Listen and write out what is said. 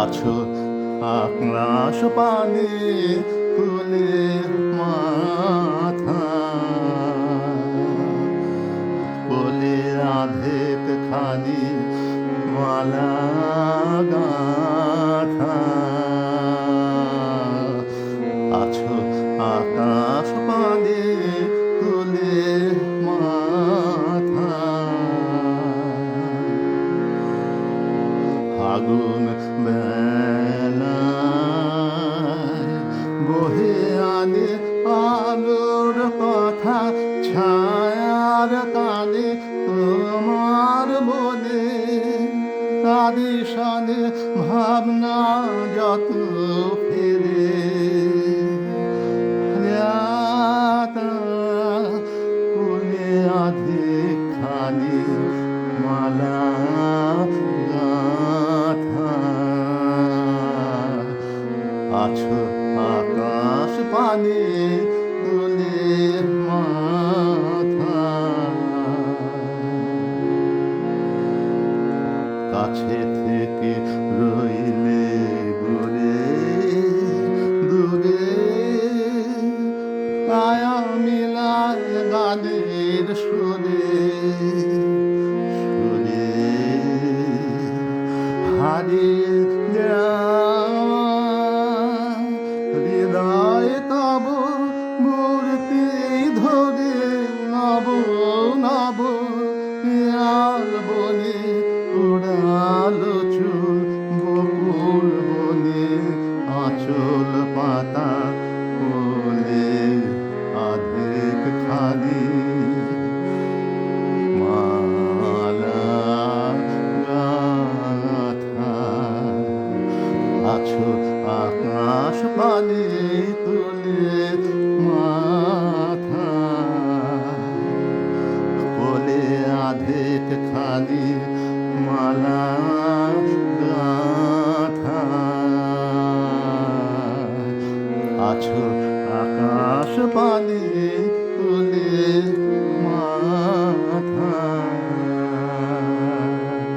আছো আকাশ পানে তুলে মাথা। বলে রাধে খানি মালা গাথা ফাগুন বেলায় বহে আনে আলোর কথা ছায়ার কানে তোমার মনে। তাদের সানে ভাবনা যত আছো আকাশ পানে তুলে কাছে থেকে রইলে দূরে দূরে। কায়া মিলায় গানের সুরে সুরে হারিয়ে মাথা। কোলে আধেক খালি মালা গাথা। আছো আকাশ পানি তুলে